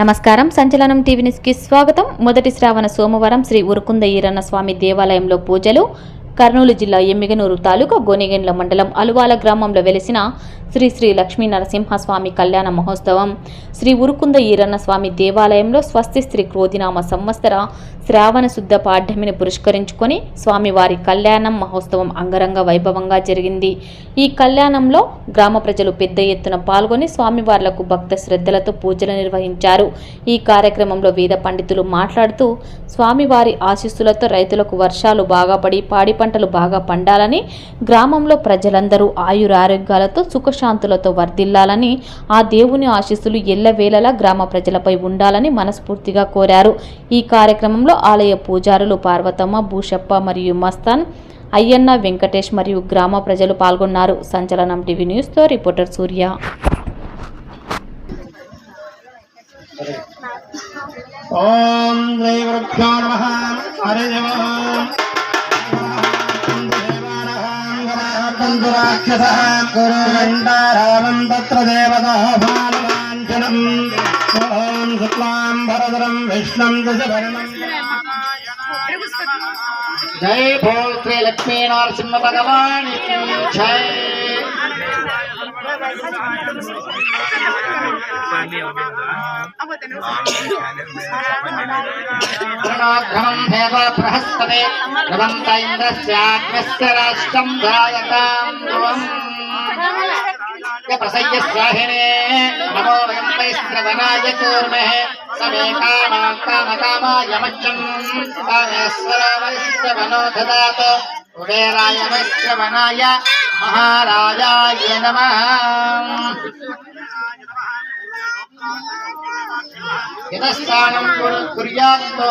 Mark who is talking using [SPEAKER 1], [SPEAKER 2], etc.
[SPEAKER 1] నమస్కారం. సంచలనం టీవీ న్యూస్కి స్వాగతం. మొదటి శ్రావణ సోమవారం శ్రీ ఉరుకుంద ఈరన్న స్వామి దేవాలయంలో పూజలు. కర్నూలు జిల్లా ఎమ్మిగనూరు తాలూకా గోనెగెండ్ల మండలం అలువాల గ్రామంలో వెలిసిన శ్రీ శ్రీ లక్ష్మీ నరసింహస్వామి కళ్యాణ మహోత్సవం. శ్రీ ఉరుకుంద ఈరన్న స్వామి దేవాలయంలో స్వస్తి శ్రీ క్రోధినామ సంవత్సర శ్రావణ శుద్ధ పాఠ్యమిని పురస్కరించుకొని స్వామివారి కళ్యాణం మహోత్సవం అంగరంగ వైభవంగా జరిగింది. ఈ కళ్యాణంలో గ్రామ ప్రజలు పెద్ద ఎత్తున పాల్గొని స్వామివార్లకు భక్త శ్రద్ధలతో పూజలు నిర్వహించారు. ఈ కార్యక్రమంలో వేద పండితులు మాట్లాడుతూ స్వామివారి ఆశీస్సులతో రైతులకు వర్షాలు బాగా పడి పాడి పంటలు బాగా పండాలని గ్రామంలో ప్రజలందరూ ఆయురారోగ్యాలతో సుఖశాంతులతో వర్ధిల్లాలని ఆ దేవుని ఆశీస్సులు ఎల్లవేళలా గ్రామ ప్రజలపై ఉండాలని మనస్ఫూర్తిగా కోరారు. ఈ కార్యక్రమంలో ఆలయ పూజారులు పార్వతమ్మ భూషప్ప మరియు మస్తాన్ అయ్యన్న వెంకటేష్ మరియు గ్రామ ప్రజలు పాల్గొన్నారు. సంచలనం టీవీ న్యూస్తో రిపోర్టర్ సూర్య.
[SPEAKER 2] ఓం గురుగండారామం తత్ర దేవతా ఓం శుక్లాం భరదరం విష్ణం దశవర్ణం జై భో శ్రీ లక్ష్మీ నరసింహ భగవాన్ జై కరుణాఘ్రమం దేవ బృహస్పతే భవంత ఇంద్రస్యాగ్నస్య రాష్ట్రం ధాయతాం ధ్రువం ప్రసయ్య స్వాహినే నమో వయం వైశ్రవణాయ కూర్మహే సమే కామాం కామకామాయ కుబేరాయ వైశ్రవణాయ మహారాజాయ నమ. యతస్థానం కుర్యాత్తో.